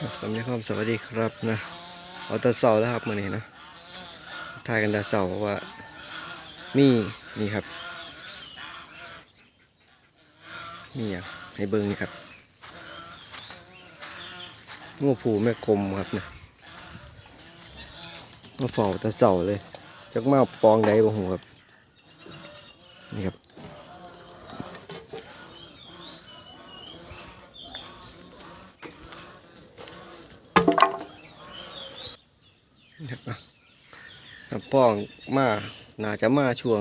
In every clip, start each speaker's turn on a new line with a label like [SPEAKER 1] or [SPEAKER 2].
[SPEAKER 1] สำเนึกความสวัสดีครับนะเอาตะเสาแล้วครับมื่อนี้นะทายกันตะเสาว่ามีนี่ครับมีอย่างให้เบิ้งนี่ครับงูผูแม่คมครับนะมาฝ้าตะเสาเลยจักมาปองใดบ่หูครับนี่ครับ ครับ ป้องมาน่าจะมาช่วง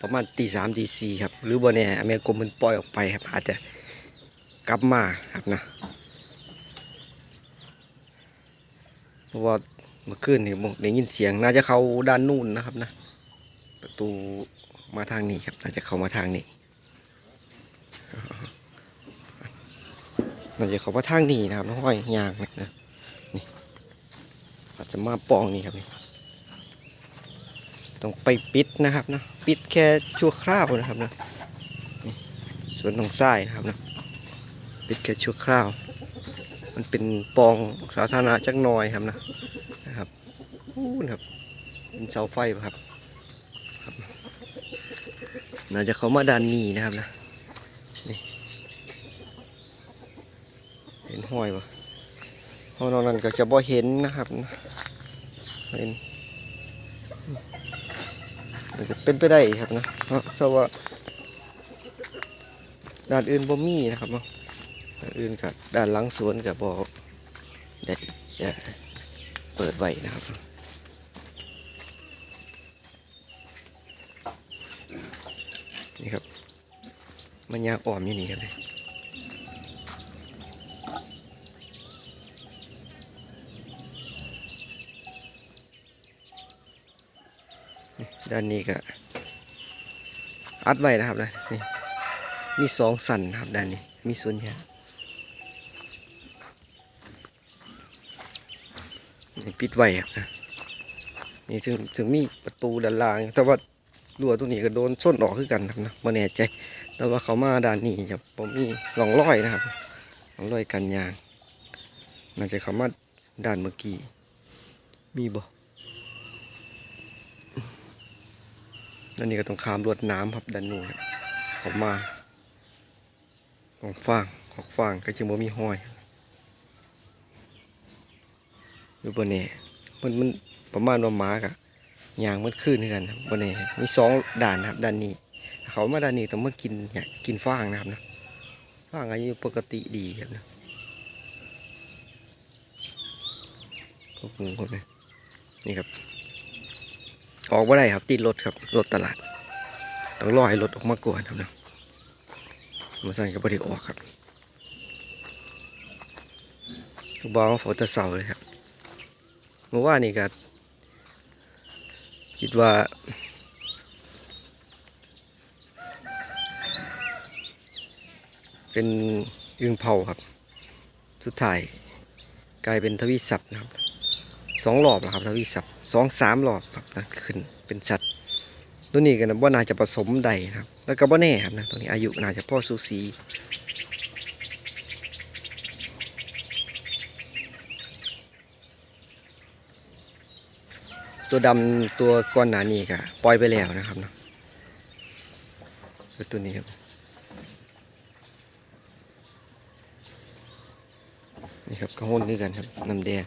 [SPEAKER 1] ประมาณตีสามตีสี่ครับ หรือบ่แน่อเมริกามันปล่อยออกไปครับอาจจะกลับมาครับนะเพราะว่าเมื่อคืนนี่ผมได้ยินเสียงน่าจะเข้าด้านนู่นนะครับนะ ประตูมาทางนี้ครับ น่าจะเข้ามาทางนี้น่าจะเข้ามาทางนี้นะครับน้องห้อยยางนะนี่อาจจะมาปองนี่ครับนี่ ต้องไปปิดนะครับนะปิดแค่ชั่วคราวนะครับนะส่วนตรงซ้ายนะครับนะปิดแค่ชั่วคราว มันเป็นปองสาธารณะจักหน่อยครับนะนะครับอู้นะครับเป็นเสาไฟปะครับครับน่าจะเขามาด้านนี้นะครับนะนี่เห็นห้อยปะเพราะนอกนั้นก็จะบ่เห็นนะครับเห็น จะเป็นไปได้ครับนะเพราะเพราะว่าด้านอื่นบ่มีนะครับเนาะด้านอื่นกับด้านหลังสวนกับบ่ได้จะเปิดไว้นะครับนี่ครับมันยากอ่อมอยู่นี่ครับเลย ด้านนี้ก็อัดไว้นะครับนะนี่มีสองสันนะครับด้านนี้มีส่วนยางนี่ปิดไว้ครับนะนี่ถึงถึงมีประตูด้านล่าง แต่ว่ารั้วตัวนี้ก็โดนส้นออกคือกันครับนะม่แน่ใจ แต่ว่าเขามาด้านนี้จะผมมีร่องร้อยนะครับร่องร้อยกันยางน่าจะเขามาด้านเมื่อกี้มีบ่ อันนี้ก็ต้องขามรวดน้ำครับด้านนู้นครับเขามาของฟางของฟางก็จึงบ่มีห้อยอยู่บนนี้มันมันประมาณว่าหมากะยางมันขึ้นกันบนนี้มีสองด่านนะครับด้านนี้ เขามาด้านนี้ต้องมากินเนี่ยกินฟางนะครับนะฟางอายุปกติดีครับนะพวกงูคนนี้นี่ครับ ออกมาได้ครับติดรถครับรถตลาด ต้องรอให้รถออกมาก่อนครับนะมาสั่งกับบริออกครับลูกบอลมาฝนแตะเสาเลยครับเมื่อวานนี่ก็คิดว่าเป็นอึงเผาครับ สุดท้ายกลายเป็นทวีศัพท์นะครับสองรอบนะครับทวีศัพท์ สองสามรอบครับนะขึ้นเป็นสัตว์ตัวนี้กันนะว่าน่าจะผสมใดนะครับ แล้วก็บ่แน่ครับนะตัวนี้อายุน่าจะพ่อสูสีตัวดำตัวก้อนหนานี่ก็ปล่อยไปแล้วนะครับเนาะคือตัวนี้ครับนี่ครับข้าวโพดด้วยกันครับน้ำแดง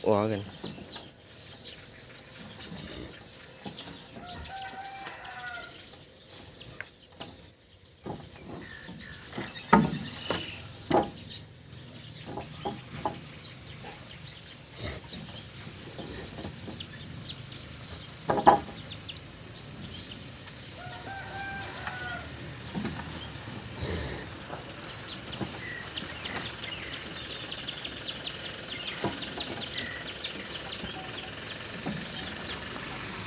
[SPEAKER 1] วอ้อกัน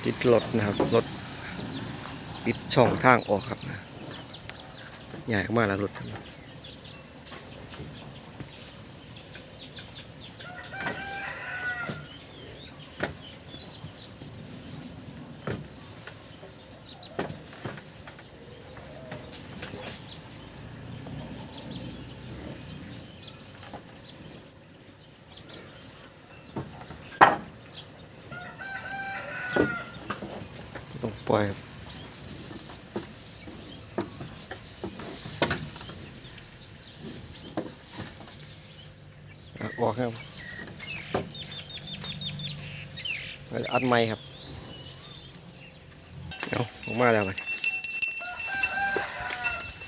[SPEAKER 1] ติดรถนะครับรถปิดช่องทางออกครับนะใหญ่มากแล้วรถครับ ต้องปล่อยครับ ออกครับอัดไม้ครับเอาออกมาแล้วไป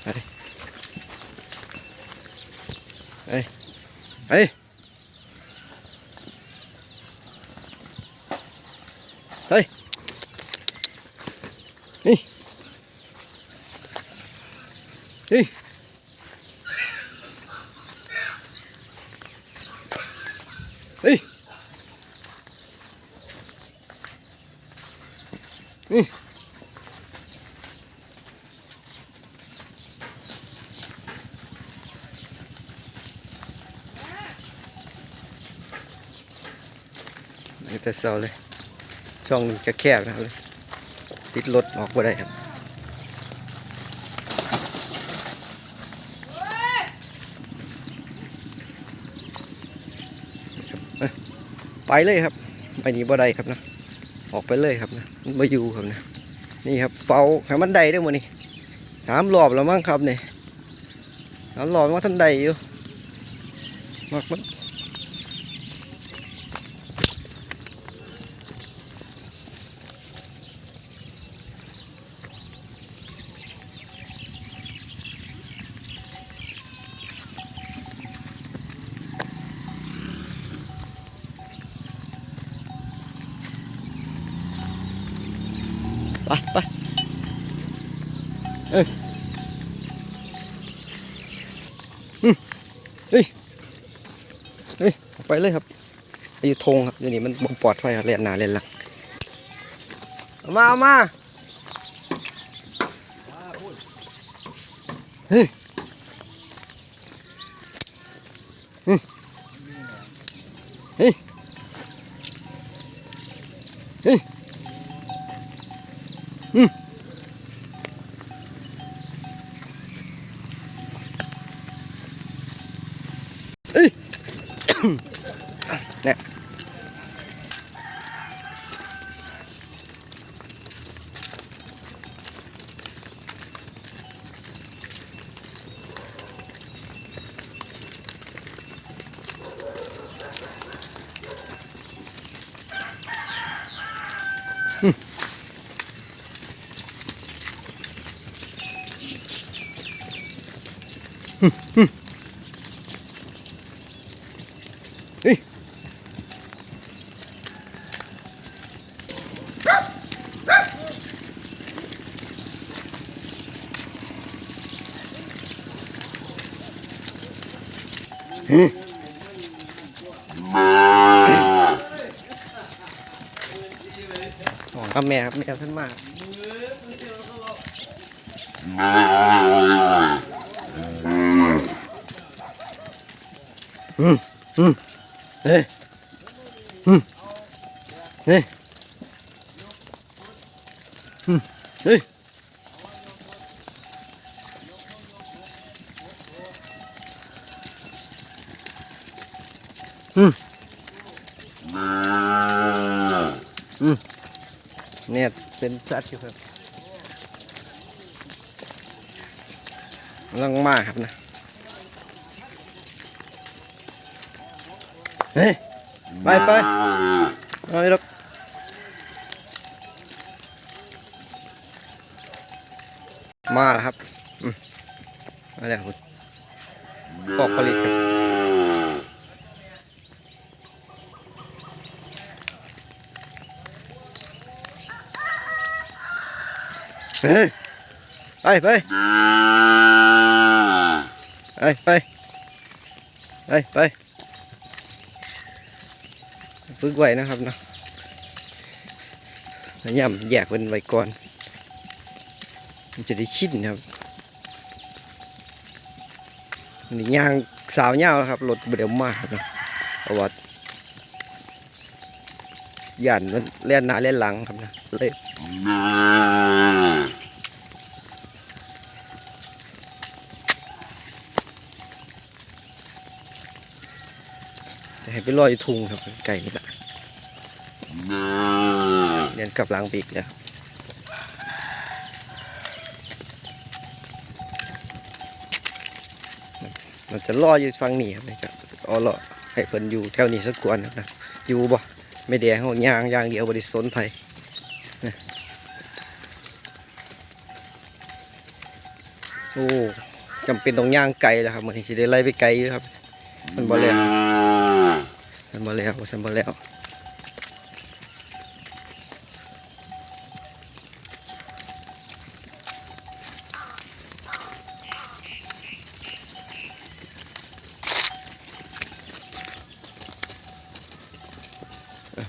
[SPEAKER 1] ไปเฮ้ยเฮ้ยเฮ้ย นี่นี่นี่นี่ นี่แต่เสาเลย ช่องนี้จะแคบนะครับเลยติดรถออกบ่ได้ครับไปเลยครับไปนีบ่ได้ครับนะออกไปเลยครับนะมาอยู่ครับนะนี่ครับเฝ้าให้มันได้ด้วยมั้นี่สามรอบแล้วมั้งครับเนี่ยสามรอบว่าท่านใดอยู่มากมัน เอ้ยอืมเฮ้ยเฮ้ยไปเลยครับอยู่ธงครับเดี๋ยวนี้มันบ่ปลอดภัยครับเล่นหนาเล่นหลังเอามาเอามาเฮ้ยเฮ้ยเฮ้ย ครับแม่ครับแม่ท่านมาก เฮ้ยอืมเฮ้ยอืมเฮ้ยอืมอืมเนี่ยเป็นสัตว์อยู่ครับกำลังมากครับนะ เฮ้ยไปไปเอาไปหรอกมาแล้วครับอืมมาแล้วครับกอกผลิตครับเฮ้ยไปไปไปไปไปไป ฝึกไว้นะครับเนาะยายามแยกเป็นไว้ก่อน มันจะได้ชินครับนี่ย่างสาวเงาครับรถเดี๋ยวมากครับเนะเพราะว่าย่านมันเล่นหน้าเล่นหลังครับนะเลยจะให้ไปลอยอยู่ทุงครับไก่นี่แหละ เรียนกลับหลังปีกเนี่ยมันจะล่ออยู่ฟังนี่ครับนะครับออหล่อให้เพิ่นอยู่แถวนี้สักกวนนะอยู่บ่ไม่แดงเขายางยางเดียวบริสนไผ่โอ้จำเป็นต้องย่างไก่แล้วครับมันจะได้ไล่ไปไกลครับ มันบ่แล้วมันบ่แล้วมันบ่แล้ว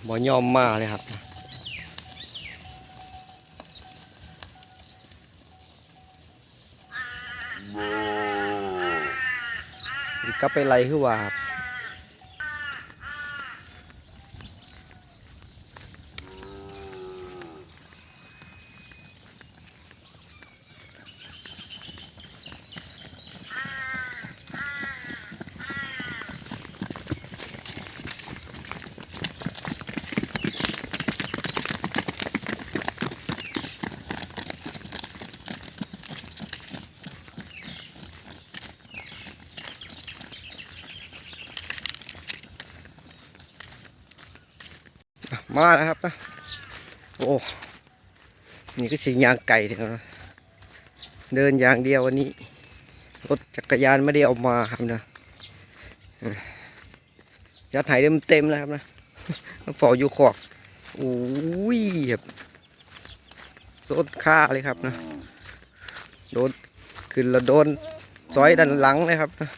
[SPEAKER 1] บ่ยอมมาเลยครับกลับไปไรคือว่าครับ มาแล้วครับนะโอ้นี่ก็สิยางไก่ถึงนะเดินอย่างเดียววันนี้ รถจักรยานไม่ได้เอามาครับนะยัดไหายเต็มเต็มๆแล้วครับนะฝออยู่ขอกโอ้ยครับรถค่าเลยครับนะโดนขึ้นแล้วโดนซอยดันหลังเลยครับนะ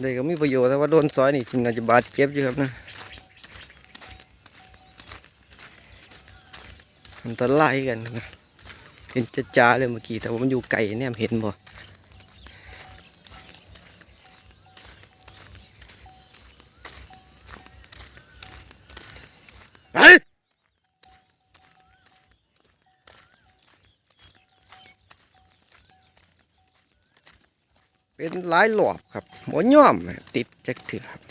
[SPEAKER 1] เด็กก็มีประโยชน์แต่ว่าโดนซอยนี่น่าจะบาดเจ็บอยู่ครับนะมันตะไล่กันนะเห็นจะจ้าเลยเมื่อกี้แต่ว่ามันอยู่ไกลเนี่ยเห็นบ่ หลายหลอบครับหัวย่อมติดจักเถื่อครับ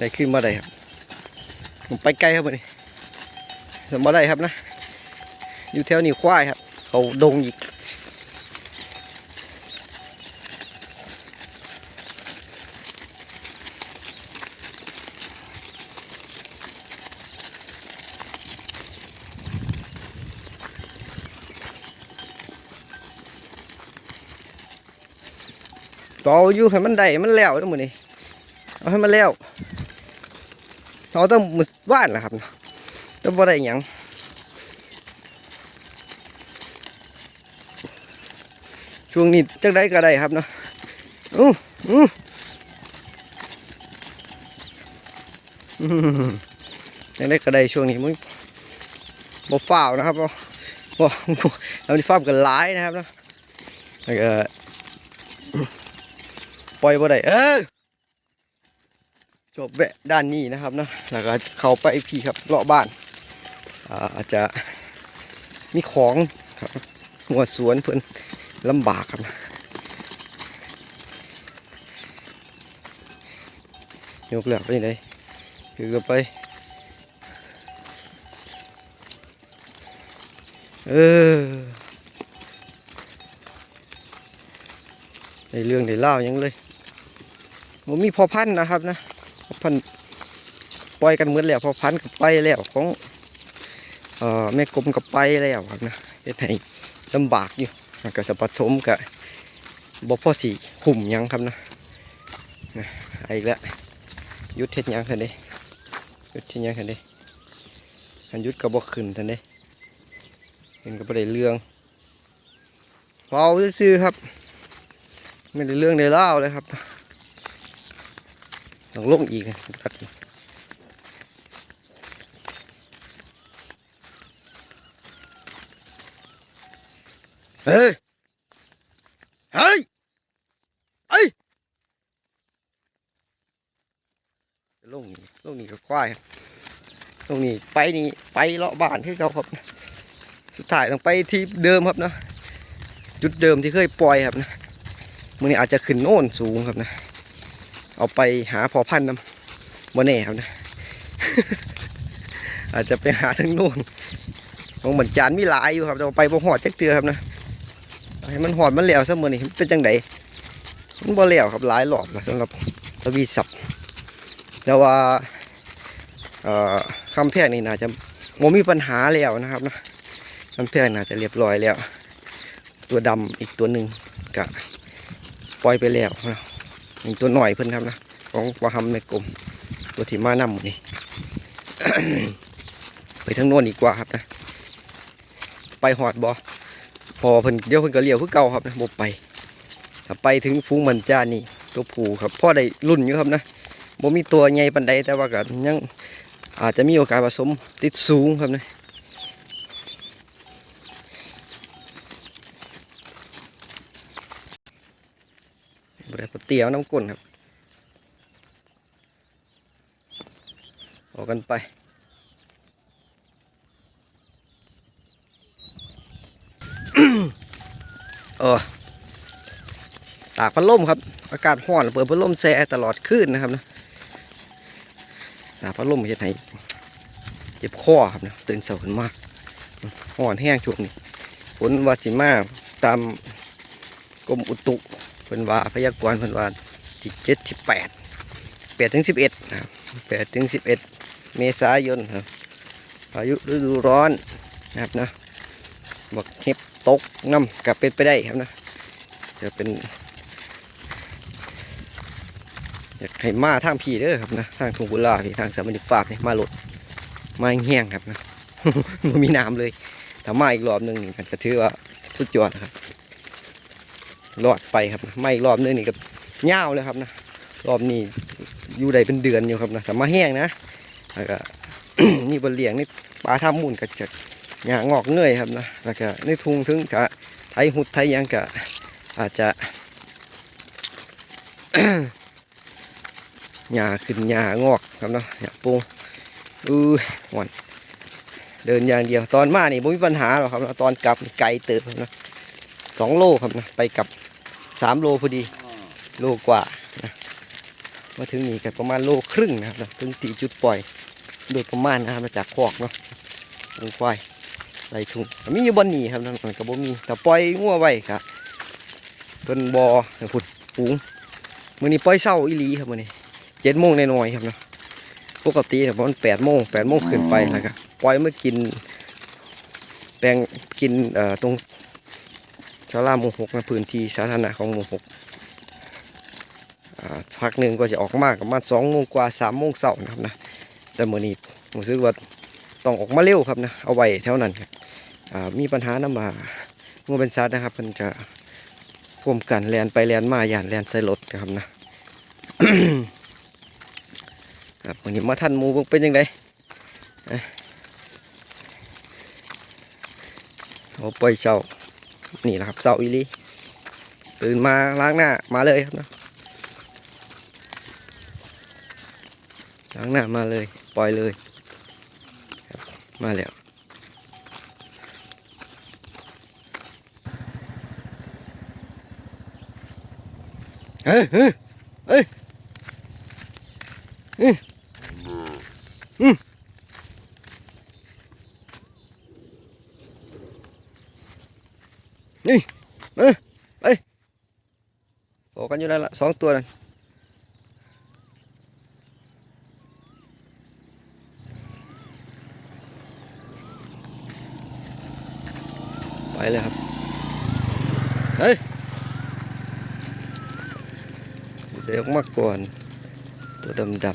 [SPEAKER 1] ได้ขึ้นมาได้ครับ ผมไปไกลครับวันนี้สมาได้ครับนะ อยู่แถวนี้ควายครับ เขาดงอีกต่ออยู่ให้มันได้มันแล้วทั้งหมดนี่เอาให้มันแล้ว เราต้องมือว่านแหละครับต้องบ่ได้หยังช่วงนี้จังได้ก็ได้ครับเนาะอู้อู้จังได้ก็ได้ช่วงนี้มึงบ่ฝ้าวนะครับบ่บ่เราที่ฟ้าวกันหลายนะครับเนาะแล้วก็ปล่อยบ่ได้เออ จบแวะด้านนี้นะครับนะแล้วก็เขาไปพี่ครับเลาะบ้านอาจจะมีของครับหัวสวนเพิ่อนลำบากครับยกแล้วไปไหนคือไป เออในเรื่องในเล่ายังเลยผมมีพอพันนะครับนะ พันปล่อยกันเหมือนแล้วพอพันกับไปแล้วของเอ่อแม่กลมกับไปแล้วครับนะเฮ็ดให้ลำบากอยู่ก็จะผสมกับบ่พ่อสีขุ่มยังครับนะนะอีกแล้วยุดเฮ็ดยังคันเด้ยุดเฮ็ดยังคันเด้อันยุดกระบอกขึ้นทันเด้เห็นก็บ่ได้เรื่องเบาซื่อครับ ไม่ได้เรื่องได้เล่าเลยครับ ต้องลงอีกนะตัดเฮ้ย เฮ้ย เฮ้ย ลงนี่ลงนี่ก็ควายครับลงนี่ไปนี่ไปเลาะบ้านคือเขาครับ สุดท้ายต้องไปที่เดิมครับเนาะ จุดเดิมที่เคยปล่อยครับนะ มือนี้อาจจะขึ้นโน่นสูงครับนะ เอาไปหาพอพันธุ์นำบ่แน่ครับนะ อาจจะไปหาทั้งโน่นของเหมือนจานมีหลายอยู่ครับแต่ว่าไปบ่หอดจักเตือครับนะให้มันหอดมันแล้วซะมือนี้มันเป็นจังไดมันบ่แล้วครับหลายรอบแล้วสำหรับตะวีสับแต่ว่าคำแพงนี่น่าจะโมมีปัญหาแล้วนะครับนะคำแพงน่าจะเรียบร้อยแล้ว ตัวดำอีกตัวหนึ่งกะปล่อยไปแล้วนะ มีตัวหน่อยเพิ่นครับนะของวาฮัมในกลมตัวที่มานำหมดนี่ ไปทางโน้นดีกว่าครับนะ ไปหอดบอพอเพิ่นเดี๋ยวเพิ่นก็เลี้ยวคือเก่าครับนะบ่ไปถ้าไปถึงฟูงมันจ้านี่ตัวผูครับพ่อได้รุ่นอยู่ครับนะบ่มีตัวใหญ่ปานใดแต่ว่าก็ยังอาจจะมีโอกาสผสมติดสูงครับนะบ่ได้ปลา เตี๋ยวน้ำก้นครับออกกันไปเออตากพัดลมครับ อากาศร้อนเปิดพัดลมแซ่ตลอดคืนนะครับนะตากพัดลมเฮ็ดให้เจ็บคอครับนะตื่นเช้าขึ้นมาร้อนแห้งช่วงนี้ฝนวาสิมาตามกรมอุตุ พิ่นว่าพยากรณ์เพิ่นว่าที่เจ็ดที่แปดแปดถึงสิบเอ็ดนะแปดถึงสิบเอ็ดเมษายนครับพายุฤดูร้อนนะครับนะบอกเห็บตกน้ำกับเป็นไปได้ครับนะจะเป็น อยากให้มาทางพี่เด้อครับนะทางทุงบุลาพี่ทางสามนิฟาบนี่มาหลดมาแห้งครับนะไม่มีน้ำเลยถ้ามาอีกรอบหนึงนี่ก็ถือว่าสุดยอดครับ รอดไปครับนะมาอีกรอบนึงนี่ก็ยาเลยครับนะรอบนี้อยู่ได้เป็นเดือนอยู่ครับนะสามาแห้งนะแล้วก็นี่บนเลียงนี่ปลาท่ามุนก็จะหญ้างอกเงยครับนะแล้วก็ในทุงถึงกะไทยหุดไทยยังกะอาจจะหญ้าขึ้นหญ้างอกครับเนาะหญ้าปูอือหวนเดินอย่างเดียวตอนมานี่ไม่มีปัญหาหรอกครับนะตอนกลับไกลเติบนะสองโลครับนะไปกลับ สามโลพอดี โลกว่านะมาถึงนี่ก็ประมาณโลครึ่งนะครับถึงตีจุดปล่อย โดยประมาณนะครับมาจากคอกเนาะลงควายไรทุ่งมีอยู่บนนี่ครับนั่นมันก็บ่มีแต่ปล่อยงัวไว้ครับเป็นบอให้พุดปูงมื้อนี้ปล่อยเศร้าอีหลีครับมื้อนี้เจ็ดโมงหน่อยครับเนาะปกติเนี่ยมาณแปดโมงแปดโมงขึ้นไปแล้วก็ปล่อยเมื่อกินแปลงกินเอ่อตรง ชาลาหมู่หกนะพื้นที่สาธารณะของหมู่หกอ่าพักหนึ่งก็จะออกมากประมาณสองโมงกว่าสามโมงเสาร์นะครับนะแต่เมื่อนี้ผมซื้อว่าต้องออกมาเร็วครับนะเอาไว้แถวนั้นครับมีปัญหาน้ำมางูเป็นซัดนะครับมันจะพ่วมกันแลนไปแลนมาย่านแลนใส่รถครับนะครับวันนี้มาท่านมูเป็นยังไงเอ้ยเอาปล่อยเสา นี่นะครับเสาอีลีตื่นมาล้างหน้ามาเลยครับนะล้างหน้ามาเลย ปล่อยเลย มาแล้วเฮ้ยอืมอืมนี่เอ้ยไปโอยู่นั่นละสองตัวนั่นไปเลยครับ เฮ้ย เดี๋ยวมาก่อน ตัวดำด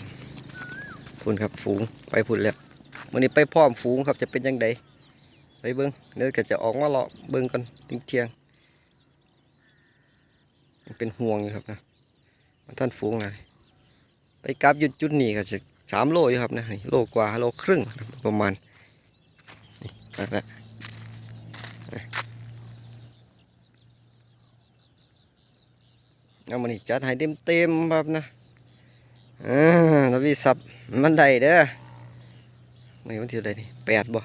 [SPEAKER 1] ำๆพุ่นครับฝูงไปพุ่นแล้ววันนี้ไปพร้อมฝูงครับจะเป็นยังไงไปเบิ้งเดี๋ยวก็จะออกมาเลาะเบิ้งกันทิ้งเที่ยง เป็นห่วงอยู่ครับนะมันท่านฝูงเลยไปกลับหยุดจุดนี้ก็จะสามโลอยู่ครับนะโลกว่าโลครึ่งประมาณนี่นั่นแหละเอามานี่จัดให้เต็มเต็มๆครับนะอ่าทวีสับมันได้เด้อไม่วันที่อะไรนี่แปดบ่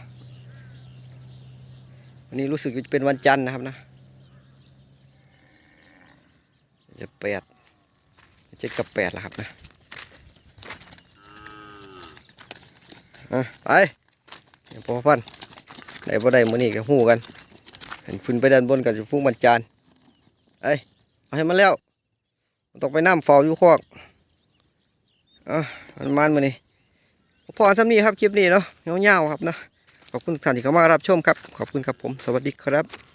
[SPEAKER 1] วันนี้รู้สึกจะเป็นวันจันทร์นะครับนะ จะแปดเจ็ดกับแปดแล้วครับนะอะไปเดี๋ยวพอพันได้บ่ได้มื้อนี้ก็ฮู้กันเห็นขึ้นไปด้านบนกันจะฟุ้งวันจันทร์เอ้ยเอาให้มันแล้วต้องไปน้ำเฝ้าอยู่คอกอะมันมันมานี่พอสำนี้ครับคลิปนี้เนาะเงาๆครับนะขอบคุณทุกท่านที่เข้ามารับชมครับ ขอบคุณครับผม สวัสดีครับ